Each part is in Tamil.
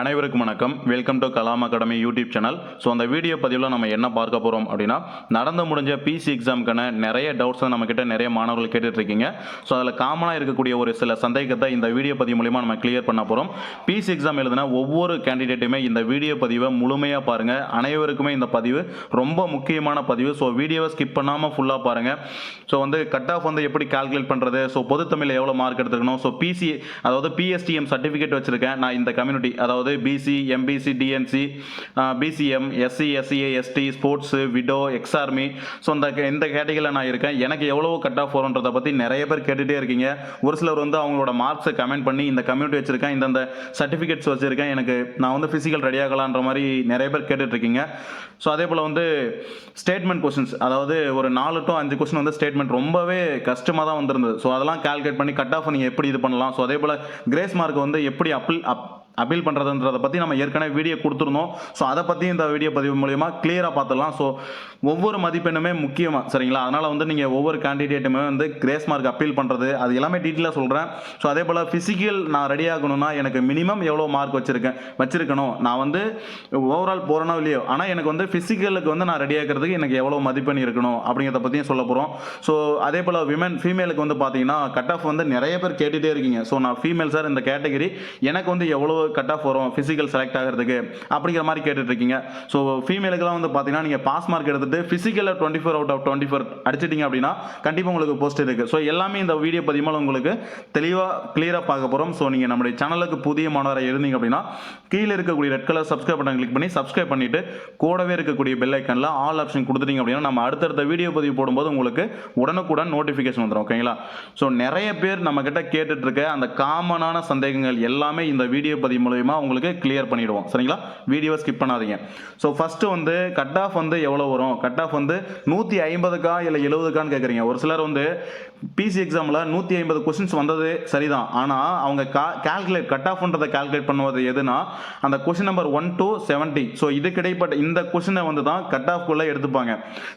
அனைவருக்கும் வணக்கம். Welcome to Kalam academy YouTube channel so அந்த வீடியோ பதிவில் நம்ம என்ன பார்க்க போகிறோம் அப்படின்னா நடந்து முடிஞ்ச பிசி எக்ஸாமுக்கான நிறைய டவுட்ஸ் நம்மக்கிட்ட நிறைய மாணவர்கள் கேட்டுட்ருக்கீங்க. ஸோ அதில் காமனாக இருக்கக்கூடிய ஒரு சில சந்தேகத்தை இந்த வீடியோ பதிவு மூலிமா நம்ம கிளியர் பண்ண போகிறோம் பிசி எக்ஸாம் எழுதுனா ஒவ்வொரு கேண்டிடேட்டுமே இந்த வீடியோ பதிவை முழுமையாக பாருங்கள் அனைவருக்குமே இந்த பதிவு ரொம்ப முக்கியமான பதிவு. ஸோ வீடியோவை ஸ்கிப் பண்ணாமல் ஃபுல்லாக பாருங்கள் ஸோ வந்து கட் ஆஃப் வந்து எப்படி கால்குலேட் பண்ணுறது ஸோ பொது தமிழில் எவ்வளோ மார்க் எடுத்துக்கணும்? ஸோ பிசி அதாவது பிஎஸ்டிஎம் சர்டிஃபிகேட் வச்சுருக்கேன். நான் இந்த கம்யூனிட்டி அதாவது BC MBC DNC BCM SC SCA ST sports widow ex army so இந்த இந்த கேட்டகரியில் நான் இருக்கேன். எனக்கு எவ்வளோ கட் ஆஃப் வரும்ன்றதை பற்றி நிறைய பேர் கேட்டுகிட்டே இருக்கீங்க. ஒரு சிலர் வந்து அவங்களோட மார்க்ஸை கமெண்ட் பண்ணி இந்த கம்யூனிட்டி வச்சுருக்கேன் இந்தந்த சர்டிஃபிகேட்ஸ் வச்சுருக்கேன். எனக்கு நான் வந்து ஃபிசிக்கல் ரெடி ஆகலான்ற மாதிரி நிறைய பேர் கேட்டுட்ருக்கீங்க ஸோ அதே போல் வந்து ஸ்டேட்மெண்ட் கொஸ்டின்ஸ் அதாவது ஒரு நாலு டு அஞ்சு கொஸ்டின் வந்து ஸ்டேட்மெண்ட் ரொம்பவே கஷ்டமாக தான் வந்திருந்தது. ஸோ அதெல்லாம் கால்குலேட் பண்ணி கட் ஆஃப் நீங்கள் எப்படி இது பண்ணலாம்? ஸோ அதே போல் கிரேஸ் மார்க் வந்து எப்படி அப்பிள் அப் அப்பீல் பண்ணுறதுன்றதை பற்றி நம்ம ஏற்கனவே வீடியோ கொடுத்துருந்தோம். ஸோ அதை பற்றி இந்த வீடியோ பதிவு மூலிமா கிளியராக பார்த்துடலாம். ஸோ ஒவ்வொரு மதிப்பெண்ணுமே முக்கியமாக சரிங்களா? அதனால் வந்து நீங்கள் ஒவ்வொரு கேண்டிடேட்டுமே வந்து கிரேஸ் மார்க் அப்பீல் பண்ணுறது அது எல்லாமே டீட்டெயிலாக சொல்கிறேன் ஸோ அதே போல் ஃபிசிக்கல் நான் ரெடி ஆகணும்னா எனக்கு மினிமம் எவ்வளோ மார்க் வச்சுருக்கேன் வச்சுருக்கணும். நான் வந்து ஓவரால் போகிறனோ இல்லையோ ஆனால் எனக்கு வந்து ஃபிசிக்கலுக்கு வந்து நான் ரெடி ஆகிறதுக்கு எனக்கு எவ்வளோ மதிப்பெண் இருக்கணும் அப்படிங்கிறத பற்றியும் சொல்ல போகிறோம் ஸோ அதே போல் விமன் ஃபீமேலுக்கு வந்து பார்த்தீங்கன்னா கட் ஆஃப் வந்து நிறைய பேர் கேட்டுகிட்டே இருக்கீங்க. ஸோ நான் ஃபீமேல் சார் இந்த கேட்டகரி எனக்கு வந்து எவ்வளோ கட் ஆஃப் வரும் ஃபிசிக்கல் செலக்ட் ஆகிறதுக்கு அப்படிங்கிற மாதிரி கேட்டுட்ருக்கீங்க. ஸோ ஃபீமேலுக்குலாம் வந்து பார்த்தீங்கன்னா நீங்கள் பாஸ் மார்க் எடுத்துட்டு ஃபிசிக்கலில் twenty four out of twenty four அடிச்சிட்டிங்க அப்படின்னா கண்டிப்பாக உங்களுக்கு போஸ்ட் இருக்குது ஸோ எல்லாமே இந்த வீடியோ பதிவுமால் உங்களுக்கு தெளிவாக கிளியராக பார்க்க போகிறோம் ஸோ நீங்கள் நம்முடைய சேனலுக்கு புதிய மாணவராக இருந்தீங்க அப்படின்னா கீழே இருக்கக்கூடிய red colour subscribe button click பண்ணி சப்ஸ்கிரைப் பண்ணிட்டு கூடவே இருக்கக்கூடிய பெல் ஐக்கனில் ஆல் ஆப்ஷன் கொடுத்துட்டீங்க அப்படின்னா நம்ம அடுத்தடுத்த வீடியோ பதிவு போடும்போது உங்களுக்கு உடனுக்குடன் நோட்டிஃபிகேஷன் வந்துடும் ஓகேங்களா ஸோ நிறைய பேர் நம்ம கேட்டுட்ருக்க இருக்க அந்த காமனான சந்தேகங்கள் எல்லாமே இந்த வீடியோ பதிவு மூலயமா உங்களுக்கு கிளியர் பண்ணிவிடுவோம் சரிங்களா? வீடியோ ஸ்கிப் பண்ணாதீங்க. ஸோ ஃபஸ்ட்டு வந்து கட் ஆஃப் வந்து எவ்வளோ வரும்? கட் ஆஃப் வந்து நூற்றி ஐம்பதுக்கா இல்லை எழுபதுக்கான்னு கேட்குறீங்க ஒரு சிலர் வந்து பிசி எக்ஸாமில் நூற்றி ஐம்பது கொஸ்டின்ஸ் வந்தது சரிதான். ஆனால் அவங்க கா கால்குலேட் கட் ஆஃப்ன்றதை கால்குலேட் பண்ணுவது எதுனா அந்த question number one two seventy so இது கிடைப்பட்ட இந்த கொஸ்டினை வந்து தான் கட் ஆஃப்குள்ளே எடுத்துப்பாங்க.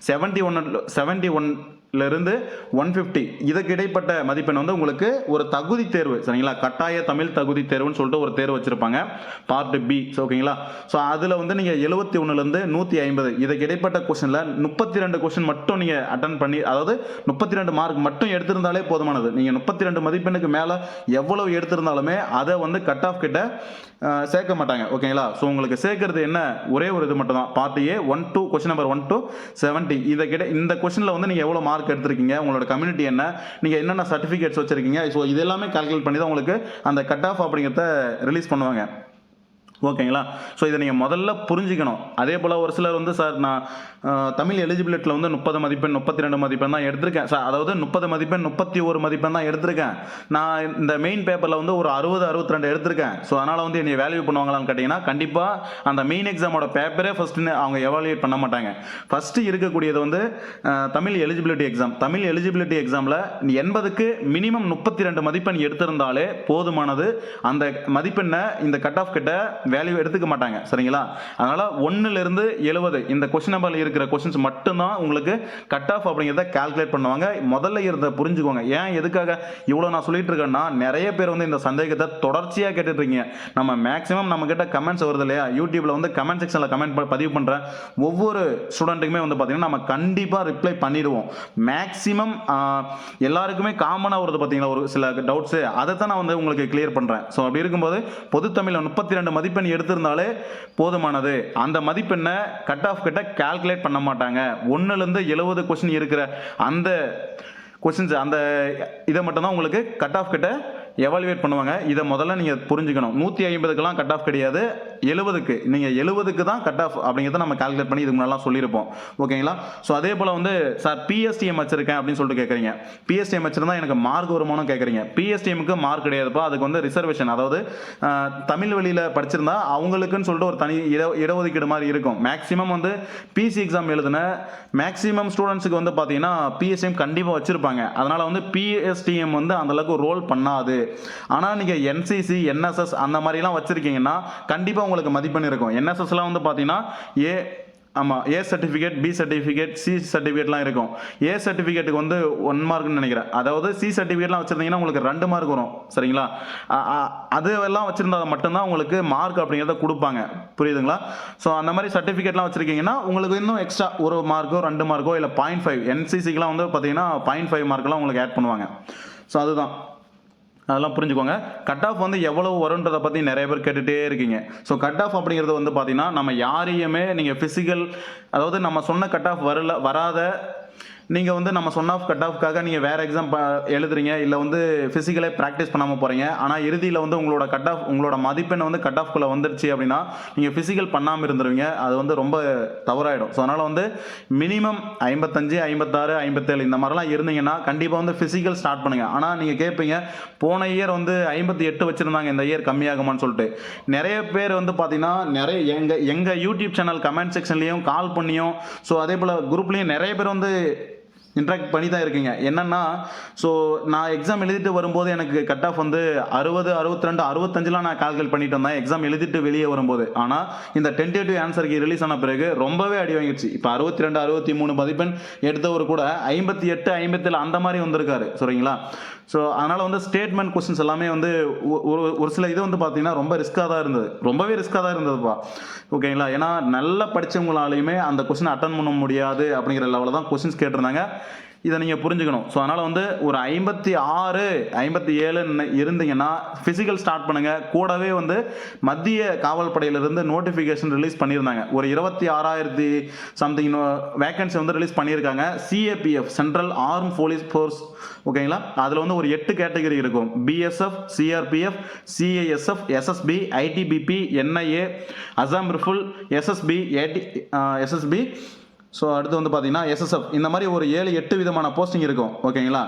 செவன்ட்டி ஒன் செவன்ட்டி ஒன் இருந்து ஒன் ஃபிஃப்டி இதுக்கு இடைப்பட்ட மதிப்பெண் வந்து உங்களுக்கு ஒரு தகுதி தேர்வு. சரிங்களா? கட்டாய தமிழ் தகுதி தேர்வுன்னு சொல்லிட்டு ஒரு தேர்வு வச்சுருப்பாங்க. பார்ட் பி ஸோ ஓகேங்களா ஸோ அதில் வந்து நீங்கள் எழுபத்தி ஒன்றுலேருந்து நூற்றி ஐம்பது. இதுக்கு இடைப்பட்ட கொஷனில் முப்பத்தி ரெண்டு கொஷின் மட்டும் நீங்கள் அட்டன் பண்ணி அதாவது முப்பத்தி ரெண்டு மார்க் மட்டும் எடுத்திருந்தாலே போதுமானது. நீங்கள் முப்பத்தி ரெண்டு மதிப்பெண்ணுக்கு மேலே எவ்வளவு எடுத்திருந்தாலுமே அதை வந்து கட் ஆஃப் கிட்ட சேர்க்க மாட்டாங்க. ஓகேங்களா ஸோ உங்களுக்கு சேர்க்கறது என்ன? ஒரே ஒரு இது மட்டும் தான் part A one two question number one two seventy இதை கிட்ட இந்த கொஷனில் வந்து நீங்கள் எவ்வளோ மார்க் எடுத்திருக்கீங்க. உங்களோட கம்யூனிட்டி என்ன? நீங்கள் என்னென்ன சர்டிஃபிகேட்ஸ் வச்சிருக்கீங்க? ஸோ இது எல்லாமே கால்குலேட் பண்ணி தான் உங்களுக்கு அந்த கட் ஆஃப் அப்படிங்கிறத ரிலீஸ் பண்ணுவாங்க. ஓகேங்களா ஸோ இதை நீங்கள் முதல்ல புரிஞ்சுக்கணும். அதே போல் ஒரு சிலர் வந்து சார் நான் தமிழ் எலிஜிபிலிட்டியில் வந்து முப்பது மதிப்பெண் முப்பத்தி ரெண்டு மதிப்பெண் தான் எடுத்திருக்கேன். சார் அதாவது முப்பது மதிப்பெண் முப்பத்தி ஒரு மதிப்பெண் தான் எடுத்திருக்கேன். நான் இந்த மெயின் பேப்பரில் வந்து ஒரு அறுபது அறுபத்தி ரெண்டு எடுத்திருக்கேன். ஸோ அதனால் வந்து என்னை வேல்யூ பண்ணுவாங்களான்னு கேட்டிங்கன்னா கண்டிப்பாக அந்த மெயின் எக்ஸாமோட பேப்பரே ஃபஸ்ட்டு அவங்க எவாலுவேட் பண்ண மாட்டாங்க. ஃபஸ்ட்டு இருக்கக்கூடியது வந்து Tamil eligibility exam Tamil eligibility எக்ஸாமில் எண்பதுக்கு மினிமம் முப்பத்தி ரெண்டு மதிப்பெண் எடுத்திருந்தாலே போதுமானது. அந்த மதிப்பெண்ணை இந்த கட் ஆஃப் கிட்ட வேல்யூ எடுத்துக்க மாட்டாங்க. சரிங்களா? அதனால் ஒன்றுலேருந்து எழுபது இந்த கொஸ்டின் நம்பர் இருக்கிற கொஸ்டின்ஸ் மட்டும்தான் உங்களுக்கு கட் ஆஃப் அப்படிங்கிறத கால்குலேட் பண்ணுவாங்க. முதல்ல இருந்த புரிஞ்சுக்கோங்க. ஏன் எதுக்காக இவ்வளோ நான் சொல்லிட்டு இருக்கேன்னா நிறைய பேர் வந்து இந்த சந்தேகத்தை தொடர்ச்சியாக கேட்டுட்டு இருக்கீங்க நம்ம மேக்ஸிமம் நம்ம கிட்ட கமெண்ட்ஸ் வருது இல்லையா? யூடியூப்ல வந்து கமெண்ட் செக்ஷனில் கமெண்ட் பதிவு பண்ணுற ஒவ்வொரு ஸ்டூடெண்ட்டுக்குமே வந்து பார்த்தீங்கன்னா நம்ம கண்டிப்பாக ரிப்ளை பண்ணிடுவோம். மேக்ஸிமம் எல்லாருக்குமே காமனாக வருது பார்த்தீங்களா ஒரு சில டவுட்ஸு அதை தான் நான் வந்து உங்களுக்கு கிளியர் பண்ணுறேன் ஸோ அப்படி இருக்கும்போது பொதுத்தமிழில் முப்பத்தி ரெண்டு மதிப்பெண் எடுத்திருந்தாலே போதுமானது. அந்த மதிப்பெண்ணை கட் ஆஃப் கிட்ட கால்குலேட் பண்ண மாட்டாங்க. ஒன்றுலேருந்து எழுபது கொஸ்டின் இருக்கிற அந்த கொஸ்டின்ஸ் அந்த இதை மட்டும்தான் உங்களுக்கு கட் ஆஃப் கிட்ட எவாலுவேட் பண்ணுவாங்க. இதை முதல்ல நீங்கள் புரிஞ்சுக்கணும். நூற்றி ஐம்பதுக்கெல்லாம் கட் ஆஃப் கிடையாது. எழுபதுக்கு. நீங்கள் எழுபதுக்கு தான் கட் ஆஃப் அப்படிங்கிறத நம்ம கால்குலேட் பண்ணி இதுக்கு முன்னெல்லாம் சொல்லியிருப்போம். ஓகேங்களா ஸோ அதே போல் வந்து சார் பிஎஸ்டிஎம் வச்சிருக்கேன் அப்படின்னு சொல்லிட்டு கேட்குறீங்க பிஎஸ்டிஎம் வச்சிருந்தா எனக்கு மார்க் வருமானம் கேட்குறீங்க பிஎஸ்டிஎம்க்கு மார்க் கிடையாதுப்பா. அதுக்கு வந்து ரிசர்வேஷன் அதாவது தமிழ் வழியில் படிச்சிருந்தா அவங்களுக்குன்னு சொல்லிட்டு ஒரு தனி இட இடஒதுக்கீடு மாதிரி இருக்கும். மேக்ஸிமம் வந்து பிசி எக்ஸாம் எழுதின மேக்ஸிமம் ஸ்டூடெண்ட்ஸுக்கு வந்து பார்த்தீங்கன்னா பிஎஸ்டிஎம் கண்டிப்பாக வச்சிருப்பாங்க. அதனால் வந்து பிஎஸ்டிஎம் வந்து அந்தளவுக்கு ரோல் பண்ணாது. ஆனால் நீங்கள் என்சிசி என்எஸ்எஸ் அந்த மாதிரிலாம் வச்சுருக்கீங்கன்னா கண்டிப்பாக உங்களுக்கு மதிப்பெண் இருக்கும். என்எஸ்எஸ்லாம் வந்து பார்த்தீங்கன்னா ஏ ஆமாம் A certificate B certificate C சர்டிஃபிகேட்லாம் இருக்கும். ஏ சர்டிஃபிகேட்டுக்கு வந்து ஒன் மார்க்னு நினைக்கிறேன். அதாவது சி சர்டிஃபிகேட்லாம் வச்சுருந்தீங்கன்னா உங்களுக்கு ரெண்டு மார்க் வரும். சரிங்களா? அது எல்லாம் வச்சுருந்தா மட்டும்தான் உங்களுக்கு மார்க் அப்படிங்கிறத கொடுப்பாங்க. புரியுதுங்களா? ஸோ அந்த மாதிரி சர்டிஃபிகேட்லாம் வச்சுருக்கீங்கன்னா உங்களுக்கு இன்னும் எக்ஸ்ட்ரா ஒரு மார்க்கோ ரெண்டு மார்க்கோ இல்லை பாயிண்ட் ஃபைவ் என்சிசிக்கெலாம் வந்து பார்த்தீங்கன்னா பாயிண்ட் ஃபைவ் மார்க்கெலாம் உங்களுக்கு ஆட் பண்ணுவாங்க. ஸோ அதுதான். அதெல்லாம் புரிஞ்சுக்கோங்க. கட் ஆஃப் வந்து எவ்வளவு வரும்ன்றதை பற்றி நிறைய பேர் கேட்டுகிட்டே இருக்கீங்க. ஸோ கட் ஆஃப் அப்படிங்கிறது வந்து பார்த்தீங்கன்னா நம்ம யாரையுமே நீங்கள் ஃபிசிக்கல் அதாவது நம்ம சொன்ன கட் ஆஃப் வரல வராத நீங்கள் வந்து நம்ம சொன்ன ஆஃப் கட் ஆஃப்காக நீங்கள் வேறு எக்ஸாம் எழுதுறீங்க இல்லை வந்து ஃபிசிக்கலே ப்ராக்டிஸ் பண்ணாமல் போகிறீங்க ஆனால் இறுதியில் வந்து உங்களோட கட் ஆஃப் உங்களோட மதிப்பெண் வந்து கட் ஆஃப்குள்ளே வந்துருச்சு அப்படின்னா நீங்கள் ஃபிசிக்கல் பண்ணாமல் இருந்துருவீங்க. அது வந்து ரொம்ப தவறாயிடும். ஸோ அதனால் வந்து மினிமம் ஐம்பத்தஞ்சு ஐம்பத்தாறு ஐம்பத்தேழு இந்த மாதிரிலாம் இருந்தீங்கன்னா கண்டிப்பாக வந்து ஃபிசிக்கல் ஸ்டார்ட் பண்ணுங்கள் ஆனால் நீங்கள் கேட்பீங்க போன இயர் வந்து ஐம்பத்தி எட்டு வச்சுருந்தாங்க இந்த இயர் கம்மியாகுமான்னு சொல்லிட்டு. நிறைய பேர் வந்து பார்த்தீங்கன்னா நிறைய எங்கள் எங்கள் யூடியூப் சேனல் கமெண்ட் செக்ஷன்லேயும் கால் பண்ணியும் ஸோ அதே போல் குரூப்லேயும் நிறைய பேர் வந்து இன்ட்ராக்ட் பண்ணி தான் இருக்கீங்க. என்னன்னா ஸோ நான் எக்ஸாம் எழுதிட்டு வரும்போது எனக்கு கட் ஆஃப் வந்து அறுபது அறுபத்தி ரெண்டு அறுபத்தஞ்சுலாம் நான் கால்குலேட் பண்ணிட்டு வந்தேன் எக்ஸாம் எழுதிட்டு வெளியே வரும்போது. ஆனால் இந்த டென்டேட்டிவ் ஆன்சருக்கு ரிலீஸ் ஆன பிறகு ரொம்பவே அடி வாங்கிடுச்சு இப்போ அறுபத்தி ரெண்டு அறுபத்தி மூணு மதிப்பெண் எடுத்தவர் கூட ஐம்பத்தி எட்டு ஐம்பத்தில் அந்த மாதிரி வந்திருக்காரு. சரிங்களா? ஸோ அதனால் வந்து ஸ்டேட்மெண்ட் கொஸ்டின்ஸ் எல்லாமே வந்து ஒரு ஒரு சில இது வந்து பார்த்தீங்கன்னா ரொம்ப ரிஸ்க்காக தான் இருந்தது. ரொம்பவே ரிஸ்க்காக தான் இருந்ததுப்பா. ஓகேங்களா ஏன்னா நல்லா படித்தவங்களாலையுமே அந்த கொஸ்டின் அட்டன் பண்ண முடியாது அப்படிங்கிற லெவலில் தான் கொஸ்டின்ஸ் கேட்டிருந்தாங்க. இதை நீங்கள் புரிஞ்சுக்கணும். ஸோ அதனால் வந்து ஒரு ஐம்பத்தி ஆறு ஐம்பத்தி ஏழுன்னு இருந்தீங்கன்னா ஃபிசிக்கல் ஸ்டார்ட் பண்ணுங்கள் கூடவே வந்து மத்திய காவல் படையிலிருந்து நோட்டிஃபிகேஷன் ரிலீஸ் பண்ணியிருந்தாங்க. ஒரு இருபத்தி ஆறாயிரத்தி சம்திங் வேகன்சி வந்து ரிலீஸ் பண்ணியிருக்காங்க. CAPF central arm police force ஓகேங்களா அதில் வந்து ஒரு எட்டு கேட்டகரி இருக்கும். BSF CRPF CISF SSB ITBP NIA Assam rifle SSB AD SSB so அடுத்து வந்து பார்த்தீங்கன்னா எஸ்எஸ்எஃப் இந்த மாதிரி ஒரு ஏழு எட்டு விதமான போஸ்டிங் இருக்கும். ஓகேங்களா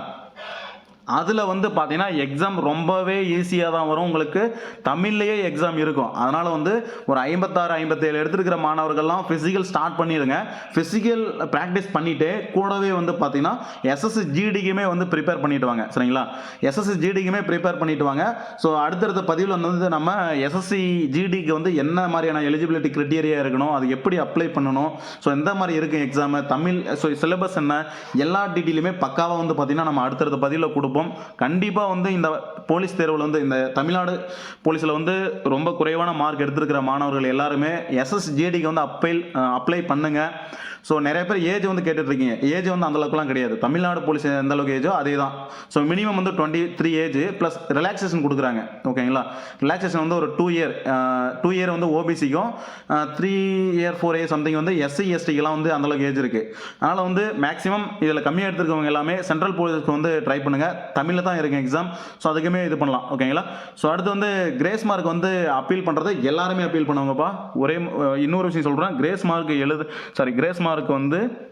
அதில் வந்து பார்த்தீங்கன்னா எக்ஸாம் ரொம்பவே ஈஸியாக தான் வரும். உங்களுக்கு தமிழ்லேயே எக்ஸாம் இருக்கும். அதனால் வந்து ஒரு ஐம்பத்தாறு ஐம்பத்தேழு எடுத்துருக்கிற மாணவர்கள்லாம் ஃபிசிக்கல் ஸ்டார்ட் பண்ணிடுங்க ஃபிசிக்கல் ப்ராக்டிஸ் பண்ணிவிட்டு கூடவே வந்து பார்த்தீங்கன்னா எஸ்எஸ்சி ஜிடிக்குமே வந்து ப்ரிப்பேர் பண்ணிட்டு வாங்க. சரிங்களா? எஸ்எஸ்சி ஜிடிக்குமே ப்ரிப்பேர் பண்ணிட்டு வாங்க. ஸோ அடுத்தடுத்த பதிவில் வந்து நம்ம எஸ்எஸ்சி ஜிடிக்கு வந்து என்ன மாதிரியான எலிஜிபிலிட்டி கிரிட்டீரியா இருக்கணும் அது எப்படி அப்ளை பண்ணணும் ஸோ எந்த மாதிரி இருக்கும் எக்ஸாமு தமிழ் ஸோ சிலபஸ் என்ன? எல்லா டீட்டெயிலுமே பக்காவாக வந்து பார்த்தீங்கன்னா நம்ம அடுத்தடுத்த பதிவில் கொடுப்போம். கண்டிப்பாக வந்து இந்த போலீஸ் தேர்வில் வந்து இந்த தமிழ்நாடு போலீஸில் வந்து ரொம்ப குறைவான மார்க் எடுத்திருக்கிற மாணவர்கள் எல்லாருமே எஸ்எஸ்ஜேடிக்கு வந்து அப்பை அப்ளை பண்ணுங்க. ஸோ நிறைய பேர் ஏஜ் வந்து கேட்டுட்ருக்கீங்க. ஏஜ் வந்து அந்த அளவுக்குலாம் கிடையாது. தமிழ்நாடு போலீஸ் எந்த அளவுக்கு ஏஜோ அதே தான் ஸோ மினிமம் வந்து twenty three age plus relaxation கொடுக்குறாங்க ஓகேங்களா ரிலாக்ஸேஷன் வந்து ஒரு டூ இயர் டூ இயர் வந்து ஓபிசிக்கும் three year four year something வந்து எஸ்சி எஸ்டிக்கெல்லாம் வந்து அந்தளவுக்கு ஏஜ் இருக்குது அதனால் வந்து மேக்ஸிமம் இதில் கம்மியாக எடுத்துருக்கவங்க எல்லாமே சென்ட்ரல் போலீஸ்க்கு வந்து ட்ரை பண்ணுங்கள் தமிழில் தான் இருக்குது எக்ஸாம் ஸோ அதுக்குமே இது பண்ணலாம். ஓகேங்களா ஸோ அடுத்து வந்து கிரேஸ் மார்க் வந்து அப்பீல் பண்ணுறது எல்லாருமே அப்பீல் பண்ணுவாங்கப்பா. ஒரே இன்னொரு விஷயம் சொல்கிறேன் கிரேஸ் மார்க் எழுது சாரி கிரேஸ் மார்க் வந்து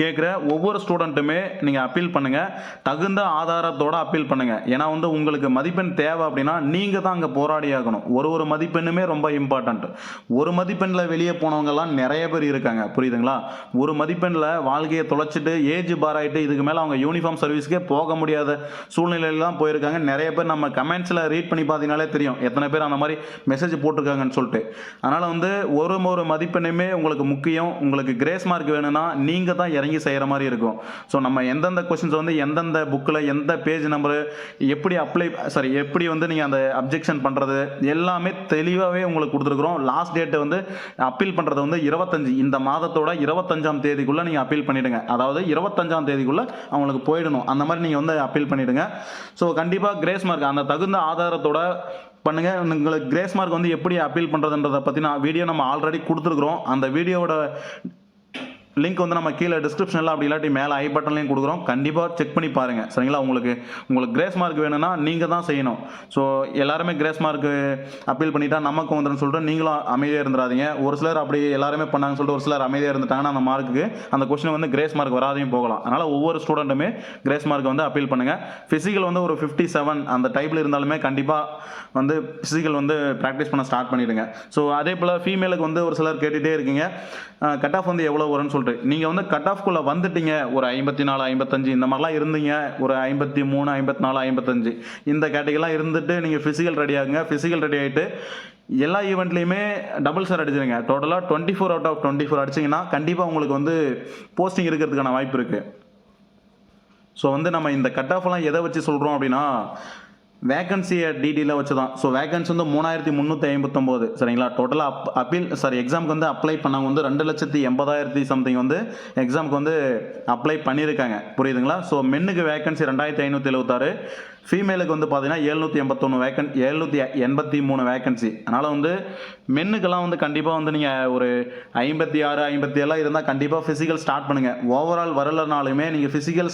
கேட்குற ஒவ்வொரு ஸ்டூடெண்ட்டுமே நீங்கள் அப்பீல் பண்ணுங்கள் தகுந்த ஆதாரத்தோட அப்பீல் பண்ணுங்கள் ஏன்னா வந்து உங்களுக்கு மதிப்பெண் தேவை அப்படின்னா நீங்கள் தான் அங்கே போராடி ஆகணும். ஒரு ஒரு மதிப்பெண்ணுமே ரொம்ப இம்பார்ட்டண்ட் ஒரு மதிப்பெண்ணில் வெளியே போனவங்கலாம் நிறைய பேர் இருக்காங்க. புரியுதுங்களா? ஒரு மதிப்பெண்ணில் வாழ்க்கையை தொலைச்சிட்டு ஏஜ் பார் ஆகிட்டு இதுக்கு மேலே அவங்க யூனிஃபார்ம் சர்வீஸ்க்கே போக முடியாத சூழ்நிலையில தான் போயிருக்காங்க. நிறைய பேர் நம்ம கமெண்ட்ஸில் ரீட் பண்ணி பார்த்தீங்கனாலே தெரியும். எத்தனை பேர் அந்த மாதிரி மெசேஜ் போட்டிருக்காங்கன்னு சொல்லிட்டு. அதனால் வந்து ஒரு ஒரு மதிப்பெண்ணுமே உங்களுக்கு முக்கியம். உங்களுக்கு கிரேஸ் மார்க் வேணும்னா நீங்கள் தான் இறங்கி செய்கிற மாதிரி இருக்கும். ஸோ நம்ம எந்தெந்த கொஷின்ஸ் வந்து எந்தெந்த புக்கில் எந்த பேஜ் நம்பரு எப்படி அப்ளை சாரி எப்படி வந்து நீங்கள் அந்த அப்ஜெக்ஷன் பண்ணுறது எல்லாமே தெளிவாகவே உங்களுக்கு கொடுத்துருக்குறோம். லாஸ்ட் டேட்டு வந்து அப்பீல் பண்ணுறது வந்து இருபத்தஞ்சு. இந்த மாதத்தோட இருபத்தஞ்சாம் தேதிக்குள்ளே நீங்கள் அப்பீல் பண்ணிவிடுங்க அதாவது இருபத்தஞ்சாம் தேதிக்குள்ளே அவங்களுக்கு போயிடணும். அந்த மாதிரி நீங்கள் வந்து அப்பீல் பண்ணிவிடுங்க ஸோ கண்டிப்பாக கிரேஸ் மார்க் அந்த தகுந்த ஆதாரத்தோட பண்ணுங்கள் உங்களுக்கு கிரேஸ் மார்க் வந்து எப்படி அப்பீல் பண்ணுறதுன்றதை பற்றி நான் வீடியோ நம்ம ஆல்ரெடி கொடுத்துருக்குறோம். அந்த வீடியோவோட லிங்க் வந்து நம்ம கீழே டிஸ்கிரிப்ஷனில் அப்படி இல்லாட்டி மேலே ஐ பட்டன்லையும் கொடுக்குறோம். கண்டிப்பாக செக் பண்ணி பாருங்கள் சரிங்களா? உங்களுக்கு உங்களுக்கு கிரேஸ் மார்க் வேணும்னா நீங்கள் தான் செய்யணும். ஸோ எல்லாருமே கிரேஸ் மார்க்கு அப்பீல் பண்ணிட்டா நமக்கு வந்துடும் சொல்லிட்டு நீங்களும் அமைதியாக இருந்துடாதீங்க. ஒரு சிலர் அப்படி எல்லாருமே பண்ணாங்கன்னு சொல்லிட்டு ஒரு சிலர் அமைதியாக இருந்துட்டாங்கன்னா அந்த மார்க்குக்கு அந்த கொஸ்டின் வந்து கிரேஸ் மார்க் வராதையும் போகலாம். அதனால் ஒவ்வொரு ஸ்டூடெண்ட்டுமே கிரேஸ் மார்க் வந்து அப்பீல் பண்ணுங்கள் ஃபிசிக்கல் வந்து ஒரு ஃபிஃப்டி செவன் அந்த டைப்பில் இருந்தாலுமே கண்டிப்பாக வந்து ஃபிசிக்கல் வந்து ப்ராக்டிஸ் பண்ண ஸ்டார்ட் பண்ணிவிடுங்க ஸோ அதே போல் ஃபீமேலுக்கு வந்து ஒரு சிலர் கேட்டுகிட்டே இருக்கீங்க. கட் ஆஃப் வந்து எவ்வளோ வரும்னு சொல்லிட்டு நீங்கள் வந்து கட் ஆஃப்குள்ளே வந்துட்டீங்க ஒரு ஐம்பத்தி நாலு ஐம்பத்தஞ்சு இந்த மாதிரிலாம் இருந்தீங்க ஒரு ஐம்பத்தி மூணு ஐம்பத்தி நாலு ஐம்பத்தஞ்சு. இந்த கேட்டகரிலாம் இருந்துட்டு நீங்கள் ஃபிசிக்கல் ரெடி ஆகுங்க. ஃபிசிக்கல் ரெடி ஆகிட்டு எல்லா ஈவெண்ட்லேயுமே டபுள் சார் அடிச்சிருங்க. டோட்டலாக twenty four out of twenty four அடிச்சிங்கன்னா கண்டிப்பாக உங்களுக்கு வந்து போஸ்டிங் இருக்கிறதுக்கான வாய்ப்பு இருக்குது ஸோ வந்து நம்ம இந்த கட் ஆஃப்லாம் எதை வச்சு சொல்கிறோம் அப்படின்னா வேகன்சியை டிடியில் வச்சு தான் ஸோ வேகன்சி வந்து மூணாயிரத்தி முந்நூற்றி ஐம்பத்தொம்போது சரிங்களா? டோட்டலாக அப் அப்பீல் சாரி எக்ஸாமுக்கு வந்து அப்ளை பண்ணவங்க வந்து ரெண்டு லட்சத்தி எண்பதாயிரத்தி சம்திங் வந்து எக்ஸாமுக்கு வந்து அப்ளை பண்ணியிருக்காங்க. புரியுதுங்களா? ஸோ மென்னுக்கு வேகன்சி ரெண்டாயிரத்தி ஐநூற்றி எழுபத்தாறு ஃபீமேலுக்கு வந்து பார்த்தீங்கன்னா எழுநூற்றி எண்பத்தொன்று வேக்கன் எழுநூற்றி எண்பத்தி மூணு வேகன்சி அதனால் வந்து மென்னுக்கெல்லாம் வந்து கண்டிப்பாக வந்து நீங்கள் ஒரு ஐம்பத்தி ஆறு ஐம்பத்தி ஏழாக இருந்தால் கண்டிப்பாக ஃபிசிக்கல் ஸ்டார்ட் பண்ணுங்கள் ஓவரால் வரலனாலுமே நீங்கள் ஃபிசிக்கல்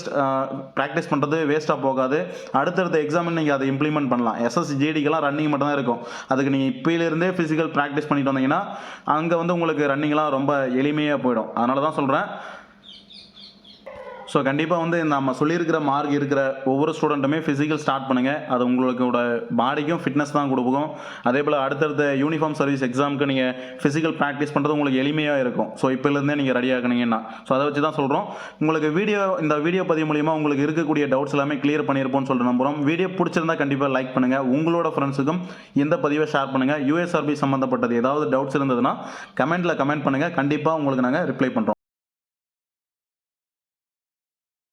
ப்ராக்டிஸ் பண்ணுறது வேஸ்ட்டாக போகாது. அடுத்தடுத்த எக்ஸாமில் நீங்கள் அதை இம்ப்ளிமெண்ட் பண்ணலாம். எஸ்எஸ்ஜிடிக்கெல்லாம் ரன்னிங் மட்டும் தான் இருக்கும். அதுக்கு நீங்கள் இப்போயிலிருந்தே ஃபிசிக்கல் ப்ராக்டிஸ் பண்ணிட்டு வந்தீங்கன்னா அங்கே வந்து உங்களுக்கு ரன்னிங்லாம் ரொம்ப எளிமையாக போயிடும். அதனால தான் சொல்கிறேன் ஸோ கண்டிப்பாக வந்து நம்ம சொல்லியிருக்கிற மார்க் இருக்கிற ஒவ்வொரு ஸ்டூடெண்ட்டுமே ஃபிசிக்கல் ஸ்டார்ட் பண்ணுங்கள் அது உங்களுக்கோட பாடிக்கும் ஃபிட்னஸ் தான் கொடுக்கும். அதே போல் அடுத்தடுத்த யூனிஃபார்ம் சர்வீஸ் எக்ஸாமுக்கு நீங்கள் ஃபிசிக்கல் ப்ராக்டிஸ் பண்ணுறது உங்களுக்கு எளிமையாக இருக்கும். ஸோ இப்போலேருந்தே நீங்கள் ரெடி ஆகினீங்கன்னா ஸோ அதை வச்சு தான் சொல்கிறோம் உங்களுக்கு வீடியோ இந்த வீடியோ பதிவு மூலிமா உங்களுக்கு இருக்கக்கூடிய டவுட்ஸ் எல்லாமே கிளியர் பண்ணியிருப்போம்னு சொல்லிட்டு நம்புகிறோம் வீடியோ பிடிச்சிருந்தா கண்டிப்பாக லைக் பண்ணுங்கள் உங்களோட ஃப்ரெண்ட்ஸுக்கும் இந்த பதிவை ஷேர் பண்ணுங்கள் யூஎஸ்ஆர்பி சம்மந்தப்பட்டது ஏதாவது டவுட்ஸ் இருந்ததுன்னா கமெண்ட்டில் கமெண்ட் பண்ணுங்கள் கண்டிப்பாக உங்களுக்கு நாங்கள் ரிப்ளை பண்ணுறோம்